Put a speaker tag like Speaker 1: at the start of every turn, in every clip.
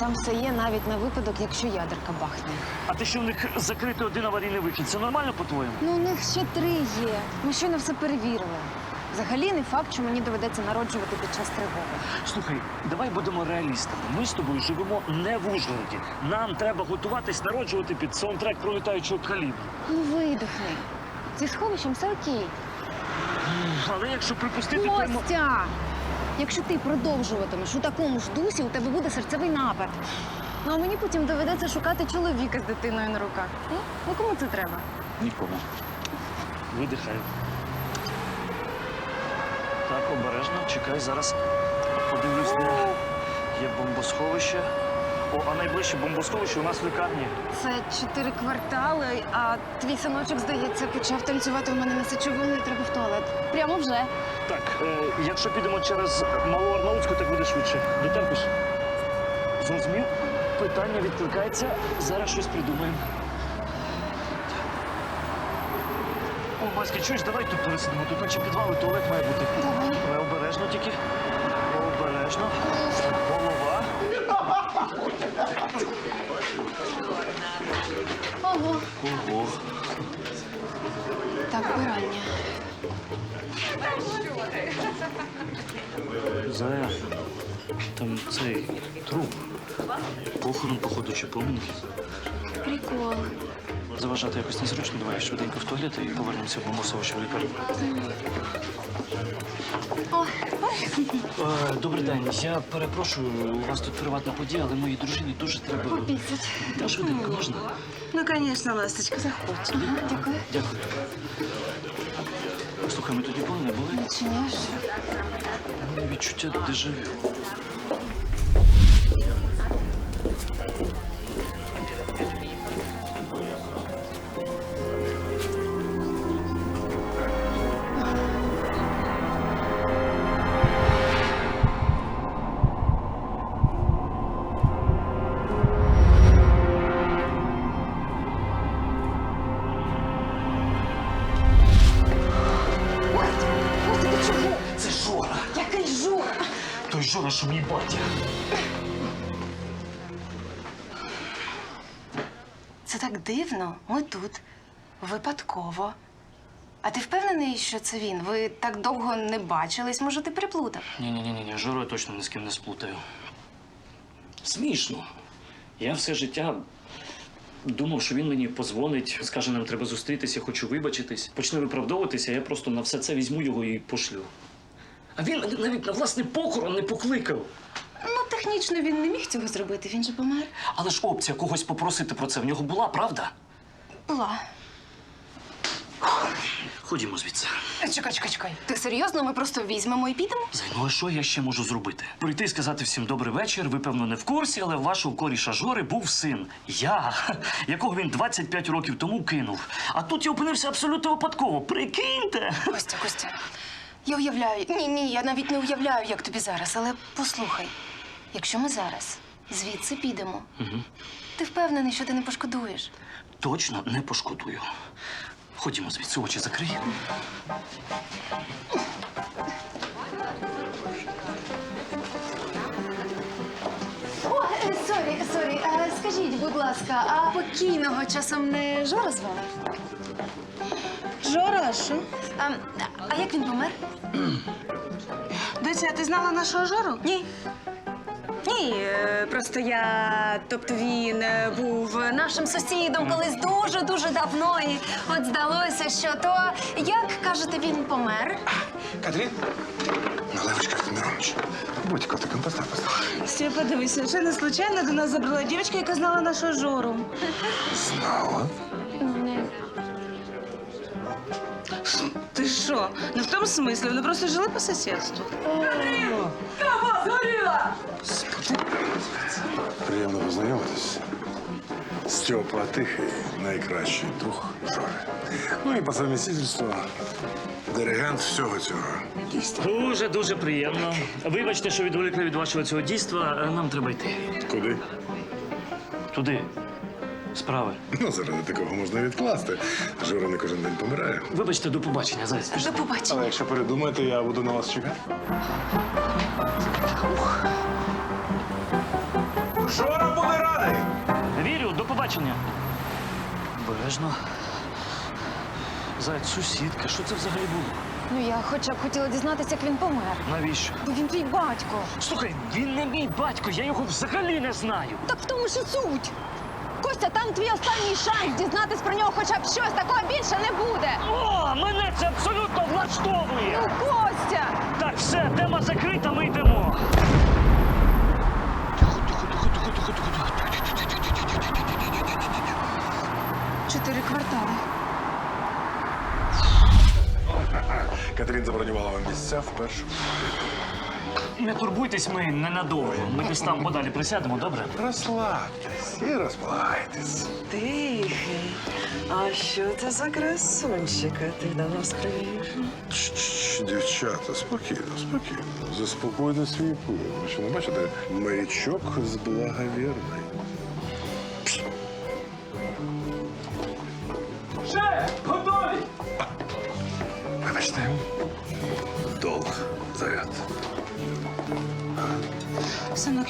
Speaker 1: там все є навіть на випадок, якщо ядерка бахне.
Speaker 2: А те, що в них закритий один аварійний вихід, це нормально по-твоєму?
Speaker 1: Ну, у них ще три є. Ми щойно все перевірили. Взагалі не факт, що мені доведеться народжувати під час тривоги.
Speaker 2: Слухай, давай будемо реалістами. Ми з тобою живемо не в Ужгороді. Нам треба готуватись народжувати під саундтрек пролітаючого калібру.
Speaker 1: Ну, видихни. Зі сховищем все окей.
Speaker 2: Але якщо припустити.
Speaker 1: Костя! Якщо ти продовжуватимеш у такому ж дусі, у тебе буде серцевий напад. Ну а мені потім доведеться шукати чоловіка з дитиною на руках. Ну, ну кому це треба?
Speaker 2: Нікому. Видихай. Так, обережно, чекай, зараз подивлюсь, де є бомбосховище. О, а найближче бомбосховище у нас в лікарні.
Speaker 1: Це чотири квартали, а твій синочок, здається, почав танцювати у мене на сечовому і треба в туалет. Прямо вже.
Speaker 2: Так, е, якщо підемо через Малу Арнаутську, так буде швидше. Дотерпиш? Зрозумів? Питання відкликається. Зараз щось придумаємо. О, Васька, чуєш, давай тут пересидимо. Тут наче підвал і туалет має бути.
Speaker 1: Давай.
Speaker 2: Але обережно тільки. Обережно.
Speaker 1: Ого.
Speaker 2: Ого.
Speaker 1: Так, вбирання.
Speaker 2: Зая. Там цей труп. Похорон, походу, чи поминки.
Speaker 1: Прикол.
Speaker 2: Заважати якось незручно, давай швиденько в туалет і повернемося в бомбосовище в лікарню. Е, Добрий день. Я перепрошую, у вас тут приватна подія, але моїй дружині дуже треба. Та швиденько можна?
Speaker 3: Ну, конечно, ласточка, заходь.
Speaker 1: Дякую.
Speaker 2: Дякую. Слухай, ми тут ніколи не були.
Speaker 1: Відчиняєш?
Speaker 2: Відчуття дежавю. Жора, мій батя.
Speaker 3: Це так дивно. Ми тут. Випадково. А ти впевнений, що це він? Ви так довго не бачились, може, ти переплутав?
Speaker 2: Ні, ні, ні, ні, Жору я точно ні з ким не сплутаю. Смішно. Я все життя думав, що він мені позвонить, скаже, нам треба зустрітися, хочу вибачитись. Почне виправдовуватися, я просто на все це візьму його і пошлю. А він навіть на власний похорон не покликав.
Speaker 3: Ну, технічно він не міг цього зробити, він же помер.
Speaker 2: Але ж опція когось попросити про це в нього була, правда?
Speaker 3: Була.
Speaker 2: Ходімо звідси.
Speaker 3: Чекай, чекай, чекай. Ти серйозно? Ми просто візьмемо і підемо?
Speaker 2: Зай, ну а що я ще можу зробити? Прийти і сказати всім добрий вечір. Ви, певно, не в курсі, але в вашого коріша Жори був син. Я, якого він 25 років тому кинув. А тут я опинився абсолютно випадково. Прикиньте!
Speaker 3: Костя, Костя, я уявляю. Ні, ні, я навіть не уявляю, як тобі зараз, але послухай, якщо ми зараз звідси підемо, ти впевнений, що ти не пошкодуєш?
Speaker 2: Точно не пошкодую. Ходімо звідси, очі закрий.
Speaker 1: О, е, сорі, сорі. Скажіть, будь ласка, а покійного часом не Жора звали?
Speaker 3: Жора, а що?
Speaker 1: А, а як він помер?
Speaker 3: Доця, ти знала нашого Жору?
Speaker 1: Ні. Ні, е, просто я. Тобто він е, був нашим сусідом колись дуже-дуже давно. І от здалося, що то, як кажете, він помер.
Speaker 4: Катрін? Наливочка Артемирович. Будь котиком, постав, постав.
Speaker 3: Степа, дивись, совершенно случайно до нас забрала дівчинка, яка знала нашого Жору.
Speaker 4: Знала?
Speaker 3: Ти що? Ну в тому смислі, вони просто жили по сусідству.
Speaker 4: Приємно познайомитись. Степа Тихий, найкращий друг Жори. Ну і по совмістительству диригент всього цього дійства.
Speaker 2: Дуже дуже приємно. Вибачте, що відволікли від вашого цього дійства. Нам треба йти.
Speaker 4: Куди?
Speaker 2: Туди. Справи.
Speaker 4: Ну, заради такого можна відкласти. Жора не кожен день помирає.
Speaker 2: Вибачте, до побачення, зайць.
Speaker 3: До побачення.
Speaker 4: Але якщо передумаєте, я буду на вас чекати. Жора!
Speaker 2: побачення. Бережно. Зайць, сусідка, що це взагалі було?
Speaker 5: Ну я хоча б хотіла дізнатися, як він помер.
Speaker 2: Навіщо?
Speaker 5: Бо він твій батько.
Speaker 2: Слухай, він не мій батько, я його взагалі не знаю.
Speaker 5: Так в тому що суть. Костя, там твій останній шанс дізнатись про нього хоча б щось. Такого більше не буде.
Speaker 2: О, мене це абсолютно влаштовує!
Speaker 5: Ну, Костя!
Speaker 2: Так, все, тема закрита, ми йдемо.
Speaker 5: Чотири квартали.
Speaker 4: Катерин забронювала вам місця вперше.
Speaker 2: Не турбуйтесь, ми ненадовго. Ми десь там подалі присядемо, добре?
Speaker 4: Розслабтесь і розплайтесь.
Speaker 6: Тихий. А що це за красунчика ти до нас привів?
Speaker 4: Чш, Дівчата, спокійно, спокійно. Заспокойте свій пил. Ви що не бачите? Маячок з благовірний.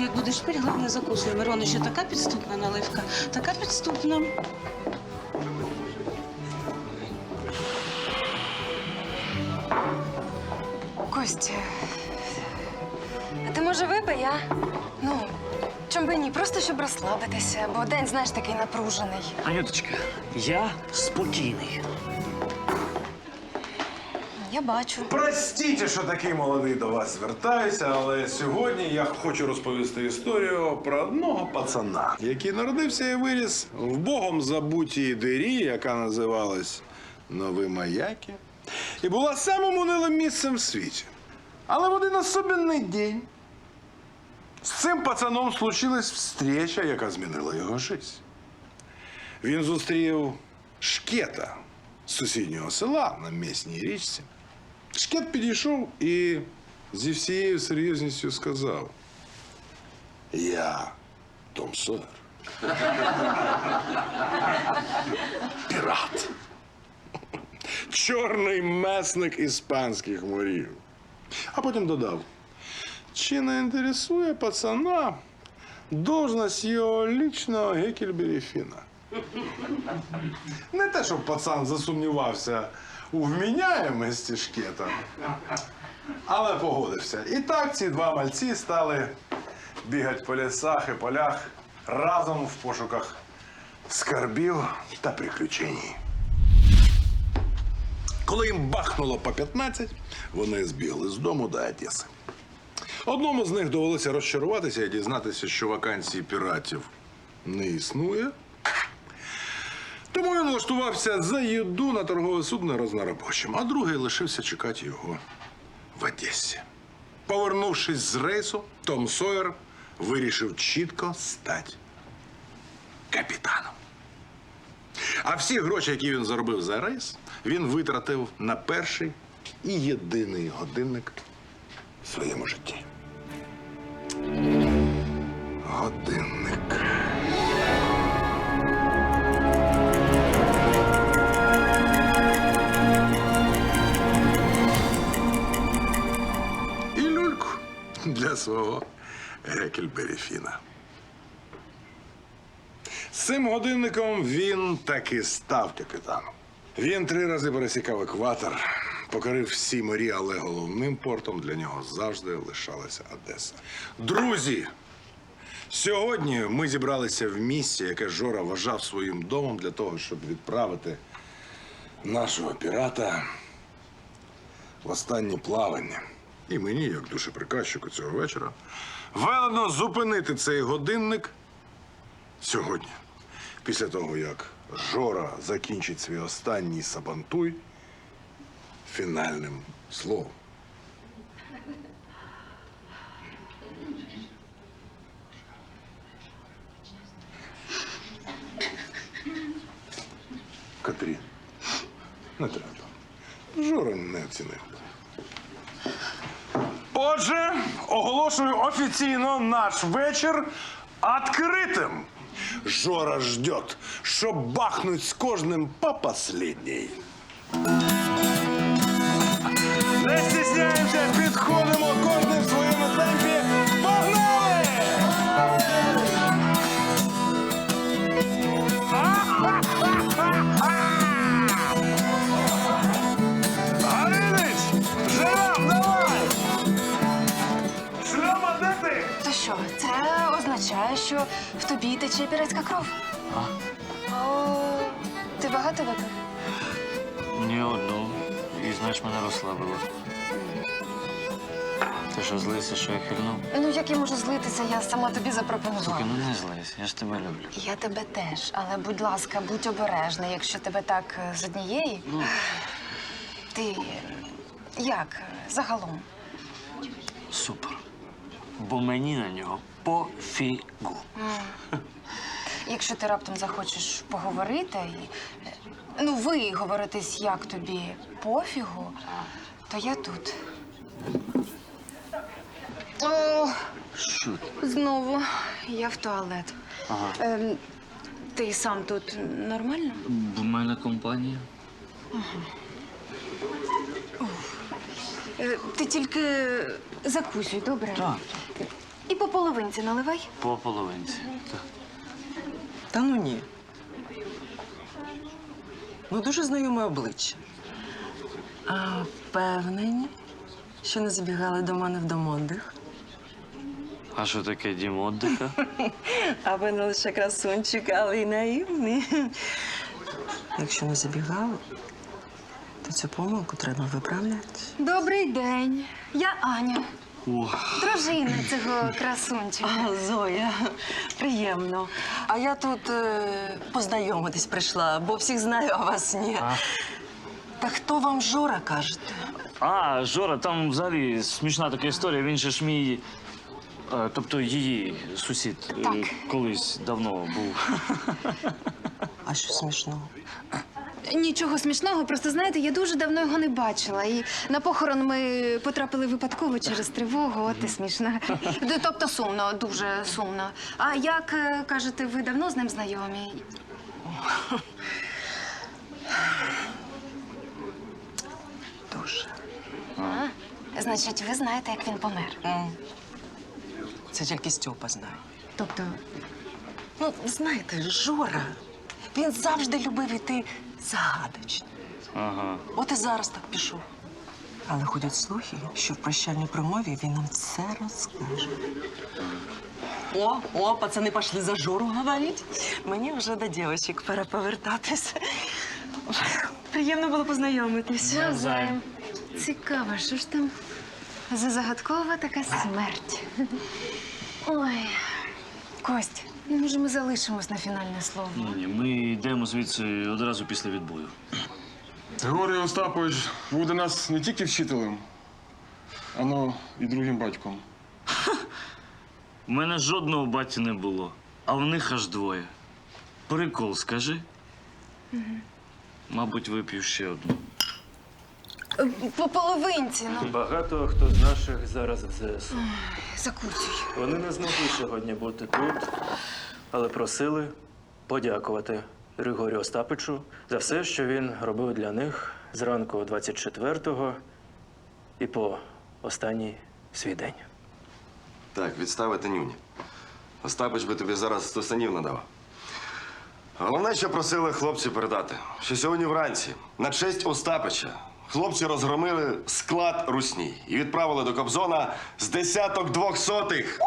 Speaker 3: Як будеш пить, головне закусуй. Мирони, ще така підступна наливка, така підступна.
Speaker 1: Костя. А ти може випий, а? Ну, чом би ні, просто щоб розслабитися, бо день, знаєш, такий напружений.
Speaker 2: Анюточка, я спокійний.
Speaker 1: Я бачу.
Speaker 7: Простіть, що такий молодий до вас звертаюся, але сьогодні я хочу розповісти історію про одного пацана,
Speaker 4: Який народився і виріс в богом забутій дирі, яка називалась Нові Маяки, і була самим унилим місцем в світі. Але в один особенний день з цим пацаном случилась встреча, яка змінила його життя. Він зустрів шкета сусіднього села на місній річці. Шкет підійшов і зі всією серйозністю сказав: Я Том Сойер. Пірат. Чорний месник іспанських морів. А потім додав: чи не інтересує пацана должность його лічного Гекельбері Фіна? Не те, щоб пацан засумнівався у вміняємості шкета, але погодився. І так ці два мальці стали бігати по лісах і полях разом в пошуках скарбів та приключень. Коли їм бахнуло по 15, вони збігли з дому до Одеси. Одному з них довелося розчаруватися і дізнатися, що вакансії піратів не існує. Тому він влаштувався за їду на торгове судно рознорабочим, а другий лишився чекати його в Одесі. Повернувшись з рейсу, Том Сойер вирішив чітко стати капітаном. А всі гроші, які він заробив за рейс, він витратив на перший і єдиний годинник в своєму житті. Годинник. Свого Гекельбері Фіна. З цим годинником він таки став капітаном. Він три рази пересікав екватор, покорив всі морі, але головним портом для нього завжди лишалася Одеса. Друзі, сьогодні ми зібралися в місці, яке Жора вважав своїм домом для того, щоб відправити нашого пірата в останнє плавання. І мені, як душеприказчику цього вечора, велено зупинити цей годинник сьогодні, після того, як Жора закінчить свій останній сабантуй фінальним словом. Катрін, не треба. Жора не оцінив. Отже, оголошую офіційно наш вечір відкритим. Жора ждет, що бахнуть з кожним по последній. Не стісняємося, підходимо кожним в своєму темпі.
Speaker 1: Гаряча піратська кров.
Speaker 2: А?
Speaker 1: О, ти багато випив?
Speaker 2: Ні одну. І знаєш, мене розслабило. Ти що злися, що я хильнув?
Speaker 1: Ну як я можу злитися, я сама тобі запропонувала.
Speaker 2: Слухай, ну не злись, я ж тебе люблю.
Speaker 1: Я тебе теж, але будь ласка, будь обережна, якщо тебе так е, з однієї. Ти е, як е, загалом?
Speaker 2: Супер. Бо мені на нього пофігу.
Speaker 1: Якщо ти раптом захочеш поговорити, і, е, ну ви говоритесь, як тобі пофігу, то я тут. О,
Speaker 2: Що
Speaker 1: знову я в туалет.
Speaker 2: Ага.
Speaker 1: Ем, ти сам тут нормально?
Speaker 2: В мене компанія.
Speaker 1: Е, ти тільки закусуй, добре?
Speaker 2: Так.
Speaker 1: І по половинці наливай.
Speaker 2: По половинці. Так.
Speaker 6: Та ну ні. Ну, дуже знайоме обличчя. А впевнені, що не забігали до мене в домодих.
Speaker 2: А що таке дім отдиха?
Speaker 6: А ви не лише красунчик, але й наївний. Якщо не забігали, то цю помилку треба виправляти.
Speaker 1: Добрий день. Я Аня,
Speaker 2: О,
Speaker 1: дружина цього красунчика.
Speaker 6: А, Зоя, приємно. А я тут е, познайомитись прийшла, бо всіх знаю, а вас ні.
Speaker 2: А?
Speaker 6: Та хто вам Жора кажете?
Speaker 2: А, Жора, там взагалі смішна така історія. Він же ж мій. е, Тобто її сусід е,
Speaker 1: Так.
Speaker 2: колись давно був.
Speaker 6: А що смішного?
Speaker 1: Нічого смішного, просто знаєте, я дуже давно його не бачила. І на похорон ми потрапили випадково через тривогу. От і смішно. Д- Тобто сумно, дуже сумно. А як е, кажете, ви давно з ним знайомі?
Speaker 6: Дуже.
Speaker 1: А, значить, ви знаєте, як він помер.
Speaker 6: М. Це тільки Стьопа знає.
Speaker 1: Тобто,
Speaker 6: Ну, знаєте, Жора, він завжди любив іти загадочно.
Speaker 2: Ага.
Speaker 6: От і зараз так пішов. Але ходять слухи, що в прощальній промові він нам все розкаже. О, о, пацани пішли за Жору говорити. Мені вже до дівчинок пора повертатись. Приємно було познайомитись.
Speaker 1: навзаєм. Цікаво, що ж там за загадкова така смерть. Ой, Кость, ну, може ми залишимось на фінальне слово.
Speaker 2: Ні, ні, ми йдемо звідси одразу після відбою.
Speaker 8: Григорій Остапович був для нас не тільки вчителем, але і другим батьком.
Speaker 2: У мене жодного баті не було, а в них аж двоє. Прикол, скажи. Мабуть, вип'ю ще одну.
Speaker 1: По половинці, ну.
Speaker 9: Багато хто з наших зараз в ЗСУ.
Speaker 1: Закусуй.
Speaker 9: Вони не змогли сьогодні бути тут, але просили подякувати Григорію Остапичу за все, що він робив для них зранку 24-го і по останній свій день.
Speaker 10: Так, відставити нюні. Остапич би тобі зараз сто санів надав. Головне, що просили хлопці передати, що сьогодні вранці, на честь Остапича, хлопці розгромили склад русні і відправили до Кобзона з десяток двохсотих.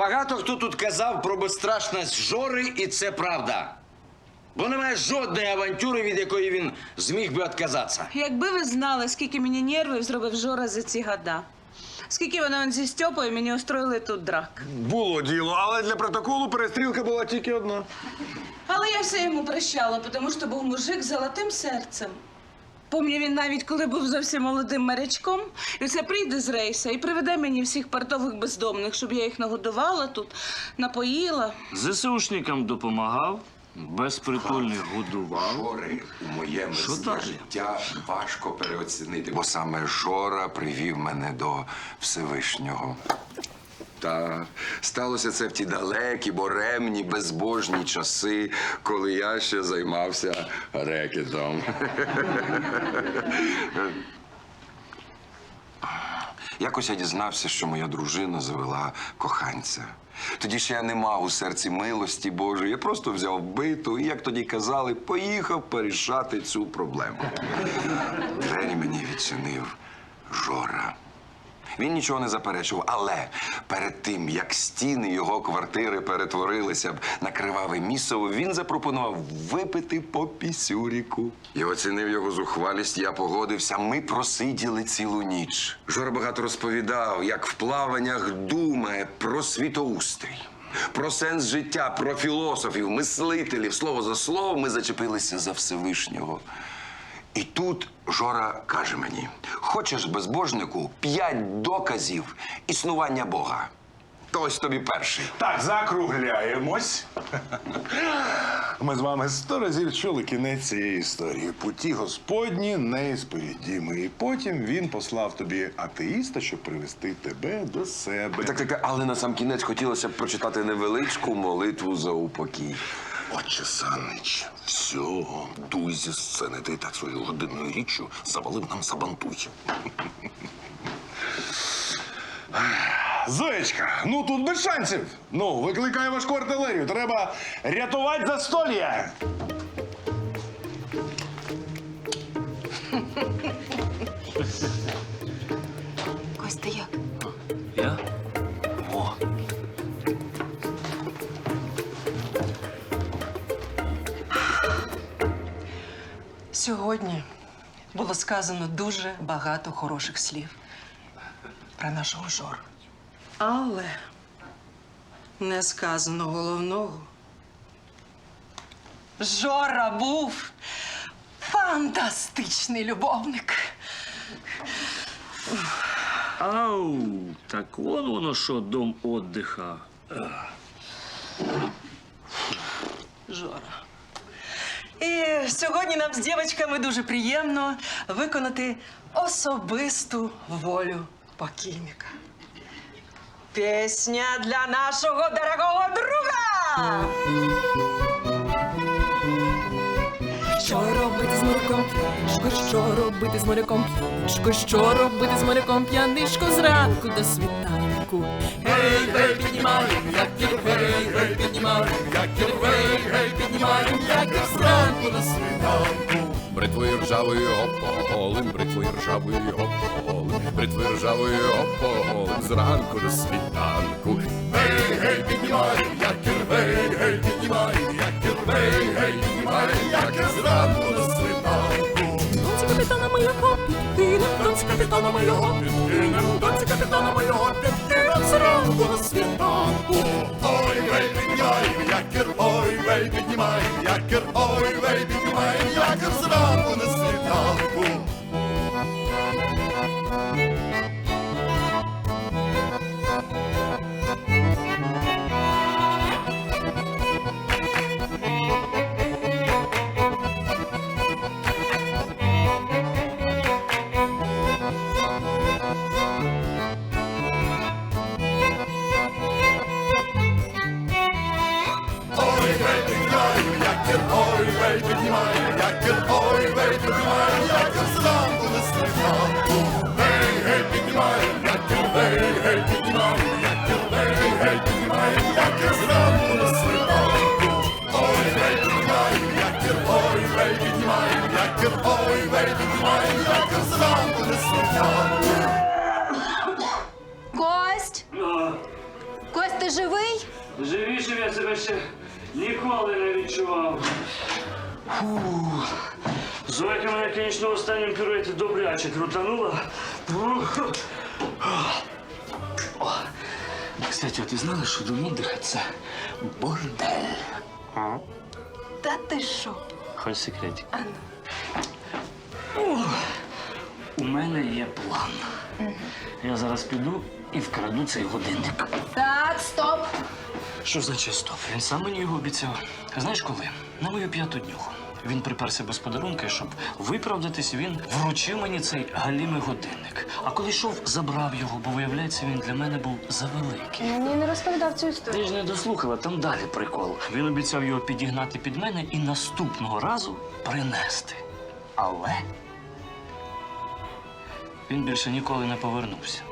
Speaker 11: Багато хто тут казав про безстрашність Жори, і це правда. Бо немає жодної авантюри, від якої він зміг би відказатися.
Speaker 3: Якби ви знали, скільки мені нервів зробив Жора за ці года. Скільки вони он зі Стьопою мені устроїли тут драк.
Speaker 8: Було діло, але для протоколу перестрілка була тільки одна.
Speaker 3: Але я все йому прощала, тому що був мужик з золотим серцем. Помню, він навіть коли був зовсім молодим морячком, і це прийде з рейса і приведе мені всіх портових бездомних, щоб я їх нагодувала тут, напоїла.
Speaker 2: ЗСУшникам допомагав, безпритульних годував.
Speaker 12: Жори у моєму
Speaker 2: Що
Speaker 12: сні
Speaker 2: далі?
Speaker 12: життя важко переоцінити, бо саме Жора привів мене до Всевишнього. Та сталося це в ті далекі, боремні, безбожні часи, коли я ще займався рекетом. Якось я дізнався, що моя дружина завела коханця. Тоді ще я не мав у серці милості Божої. Я просто взяв биту і, як тоді казали, поїхав порішати цю проблему. Двері мені відчинив Жора. Він нічого не заперечував, але перед тим, як стіни його квартири перетворилися б на криваве місово, він запропонував випити по пісюріку. Я оцінив його зухвалість, я погодився. Ми просиділи цілу ніч. Жора багато розповідав, як в плаваннях думає про світоустрій. Про сенс життя, про філософів, мислителів. Слово за слово ми зачепилися за Всевишнього. І тут Жора каже мені: хочеш безбожнику п'ять доказів існування Бога. То ось тобі перший.
Speaker 4: Так, закругляємось. Ми з вами сто разів чули кінець цієї історії. Путі Господні неісповідімі. І потім він послав тобі атеїста, щоб привести тебе до себе.
Speaker 12: Так, так, так, але на сам кінець хотілося б прочитати невеличку молитву за упокій.
Speaker 4: Отче Санич, всього дуй зі сцени. Ти так своєю годинною річчю завалив нам сабантуй. Зоєчка, ну тут без шансів. Ну, викликай важку артилерію. Треба рятувати застолля.
Speaker 1: Костя, як?
Speaker 2: Я?
Speaker 6: Сьогодні було сказано дуже багато хороших слів про нашого Жору. Але не сказано головного. Жора був фантастичний любовник.
Speaker 2: Ау, так он воно що, дом отдиха.
Speaker 6: Жора. І сьогодні нам з дівчатками дуже приємно виконати особисту волю покійника. Пісня для нашого дорогого друга!
Speaker 13: Що робити з моряком п'янишко? Що робити з моряком п'янишко? Що робити з моряком п'янишко зранку до світанку? Гей, гей, піднімаємо якір, гей, гей, піднімаємо якір, гей, гей, піднімаємо якір зранку на світанку.
Speaker 14: Бритвою ржавою ополим, бритвою ржавою ополим, бритвою ржавою ополим, зранку до світанку. Гей, гей, піднімаємо якір, гей, гей, піднімаємо якір, гей, гей, піднімаємо якір, зранку до
Speaker 13: донці капітана моєго підкинем, донці капітана моєго підкинем зранку до світанку.
Speaker 14: Ой, вей, піднімаємо якір, ой, вей, піднімаємо якір, ой, вей, піднімаємо якір, зранку до світанку. Ой,
Speaker 2: крутанула. Ух. О. Кстати, а ти знала, що дом отдиха – це бордель?
Speaker 1: Та ти що?
Speaker 2: Хоч секретик. Ух. У мене є план. Я зараз піду і вкраду цей годинник.
Speaker 1: Так, стоп.
Speaker 2: Що значить стоп? Він сам мені його обіцяв. А знаєш коли? На мою п'яту днюху. Він приперся без подарунка, щоб виправдатись, він вручив мені цей галімий годинник. А коли йшов, забрав його, бо виявляється, він для мене був завеликий.
Speaker 1: Мені не розповідав цю історію.
Speaker 2: Ти ж не дослухала, там далі прикол. Він обіцяв його підігнати під мене і наступного разу принести. Але він більше ніколи не повернувся.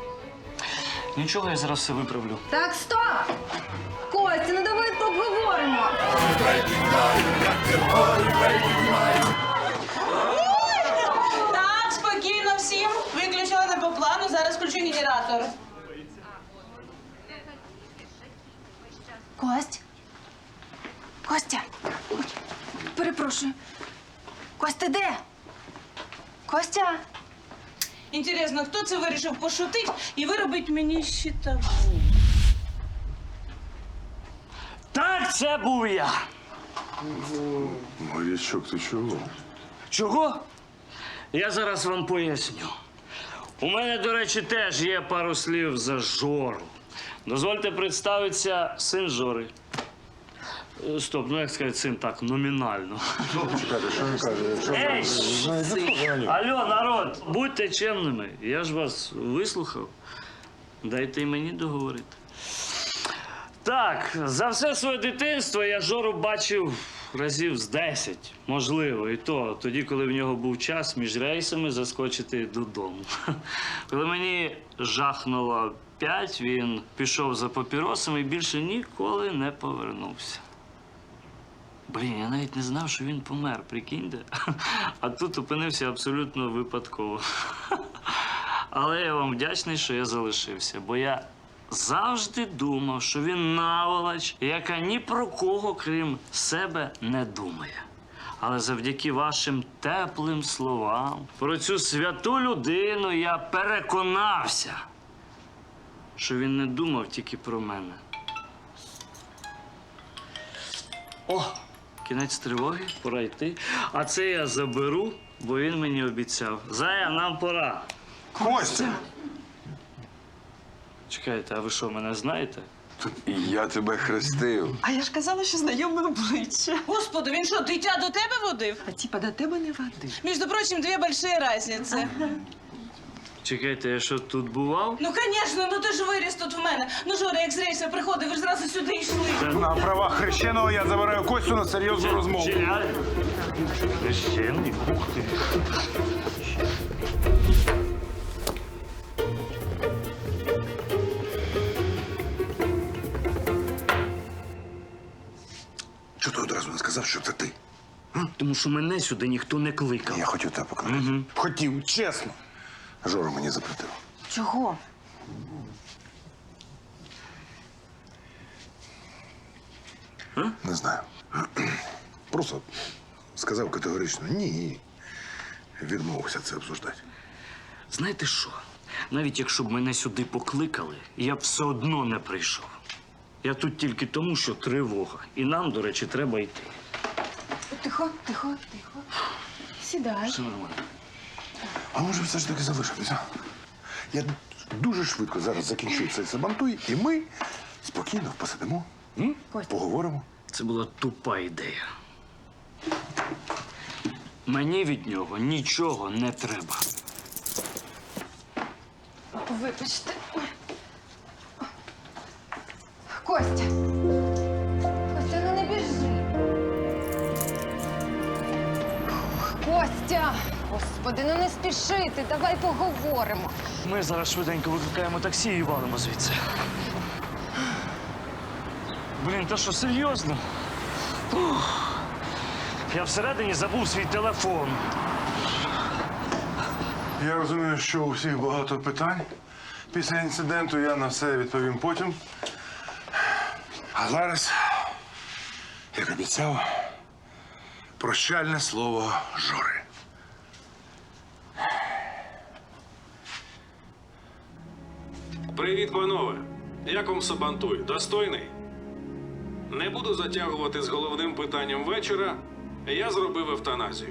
Speaker 2: Нічого, я зараз все виправлю.
Speaker 1: Так, стоп! Костя, ну давай поговоримо.
Speaker 3: Так, спокійно всім. Виключили не по плану, зараз включу генератор.
Speaker 1: Кость? Костя. Ой, Перепрошую. Костя, де? Костя?
Speaker 3: Інтересно, хто це вирішив пошутити і виробить мені щитову?
Speaker 2: Так, це був я.
Speaker 4: Морячок, ти чого?
Speaker 2: Чого? Я зараз вам поясню. У мене, до речі, теж є пару слів за Жору. Дозвольте представитися син Жори. Е, Стоп, ну як сказати син так, номінально.
Speaker 4: Чекайте, що він каже? Якщо
Speaker 2: Ей,
Speaker 4: Знаєте,
Speaker 2: Алло, народ, будьте чемними. Я ж вас вислухав. Дайте й мені договорити. Так, за все своє дитинство я Жору бачив разів з 10, можливо, і то тоді, коли в нього був час між рейсами заскочити додому. Коли мені жахнуло 5, він пішов за папіросами і більше ніколи не повернувся. Блін, я навіть не знав, що він помер, прикиньте. А тут опинився абсолютно випадково. Але я вам вдячний, що я залишився, бо я завжди думав, що він наволоч, яка ні про кого, крім себе, не думає. Але завдяки вашим теплим словам про цю святу людину я переконався, що він не думав тільки про мене. О, кінець тривоги, пора йти. А це я заберу, бо він мені обіцяв. Зая, нам пора.
Speaker 4: Костя!
Speaker 2: Чекайте, а ви що, мене знаєте?
Speaker 12: Я тебе хрестив.
Speaker 6: А я ж казала, що знайоме обличчя.
Speaker 3: Господи, він що, дитя до тебе водив?
Speaker 6: А типа до тебе не води.
Speaker 3: Між прочим, дві большие разниці.
Speaker 2: Чекайте, я що тут бував?
Speaker 3: Ну, звісно, ну ти ж виріс тут в мене. Ну, Жора, як з рейсу приходив, ви ж зразу сюди йшли.
Speaker 7: На правах хрещеного я забираю Костю на серйозну розмову.
Speaker 2: Реально? Ух ти. Тому що мене сюди ніхто не кликав.
Speaker 4: Я хотів тебе покликати. Хотів, чесно. Жора мені запретив.
Speaker 1: Чого?
Speaker 4: Не знаю. Просто сказав категорично ні. Відмовився це обсуждати.
Speaker 2: Знаєте що? Навіть якщо б мене сюди покликали, я б все одно не прийшов. Я тут тільки тому, що тривога. І нам, до речі, треба йти.
Speaker 1: Тихо, тихо, тихо. Сідай.
Speaker 2: Все нормально.
Speaker 4: А може все ж таки залишитися? Я дуже швидко зараз закінчу цей сабантуй, і ми спокійно посидимо, м? поговоримо.
Speaker 2: Це була тупа ідея. Мені від нього нічого не треба.
Speaker 1: Вибачте. Костя, Господи, ну не спішити, давай поговоримо.
Speaker 2: Ми зараз швиденько викликаємо таксі і валимо звідси. Блін, та що серйозно? Ух. Я всередині забув свій телефон.
Speaker 7: Я розумію, що у всіх багато питань. Після інциденту я на все відповім потім. А зараз, як обіцяв, прощальне слово Жори.
Speaker 15: Привіт, панове! Як вам Сабантуй? Достойний? Не буду затягувати з головним питанням вечора. Я зробив евтаназію.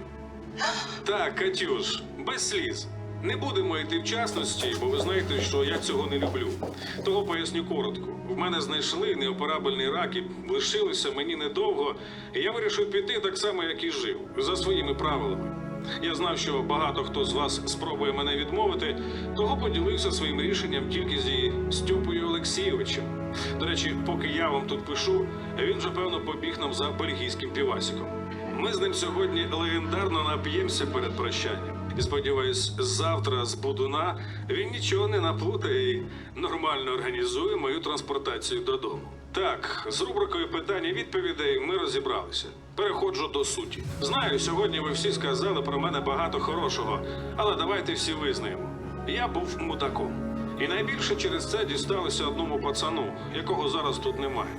Speaker 15: Так, Катюш, без сліз. Не будемо йти в частності, бо ви знаєте, що я цього не люблю. Того поясню коротко. В мене знайшли неоперабельний рак і лишилося мені недовго. Я вирішив піти так само, як і жив, за своїми правилами. Я знав, що багато хто з вас спробує мене відмовити, того поділився своїм рішенням тільки зі Стьопою Олексійовичем. До речі, поки я вам тут пишу, він вже певно побіг нам за бельгійським півасиком. Ми з ним сьогодні легендарно нап'ємося перед прощанням. І сподіваюсь, завтра з Будуна він нічого не наплутає і нормально організує мою транспортацію додому. Так, з рубрикою питань і відповідей ми розібралися. Переходжу до суті. Знаю, сьогодні ви всі сказали про мене багато хорошого, але давайте всі визнаємо. Я був мудаком. І найбільше через це дісталося одному пацану, якого зараз тут немає.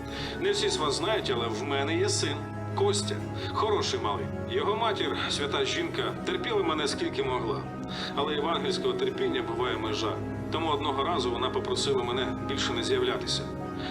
Speaker 15: Не всі з вас знають, але в мене є син. Костя, хороший малий. Його матір, свята жінка, терпіла мене скільки могла. Але євангельського терпіння буває межа. Тому одного разу вона попросила мене більше не з'являтися.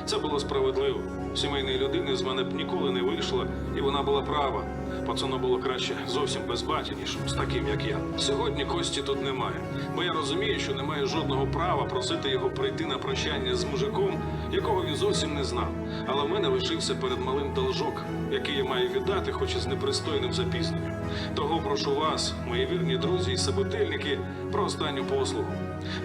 Speaker 15: Це було справедливо. Сімейної людини з мене б ніколи не вийшло, і вона була права. Пацану було краще зовсім без баті, ніж з таким, як я. Сьогодні Кості тут немає, бо я розумію, що немає жодного права просити його прийти на прощання з мужиком, якого він зовсім не знав. Але в мене лишився перед малим должок, який я маю віддати, хоч і з непристойним запізненням. Того прошу вас, мої вірні друзі і собутильники, про останню послугу.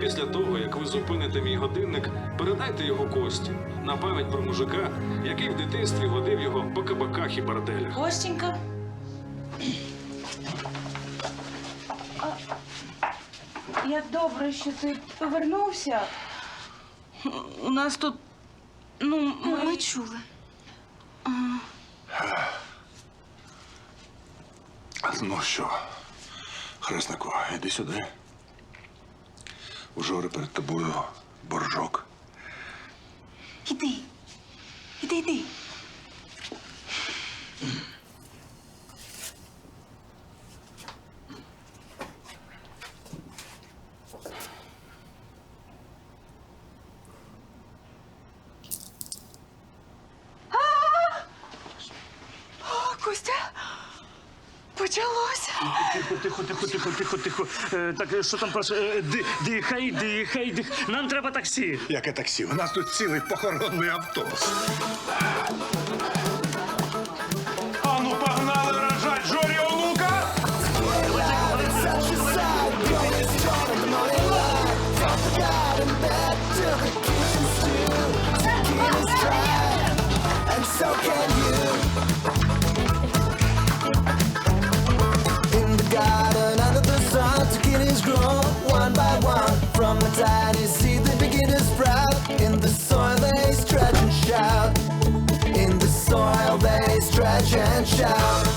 Speaker 15: Після того, як ви зупините мій годинник, передайте його Кості на пам'ять про мужика, який в дитинстві водив його по кабаках і борделях.
Speaker 3: Костенька. А, Як добре, що ти повернувся. У нас тут. Ну, ми,
Speaker 1: Ми чули.
Speaker 4: Ну що, Хреснику, іди сюди. У Жори перед тобою боржок.
Speaker 1: Іди. Іди, іди. Костя, почалося.
Speaker 2: Тихо, тихо, тихо, тихо, тихо, тихо. Е, так, е, що там перше? Е, Дихай, дихай, дихай. Нам треба таксі.
Speaker 4: Яке таксі? У нас тут цілий похоронний автобус.
Speaker 16: And shout.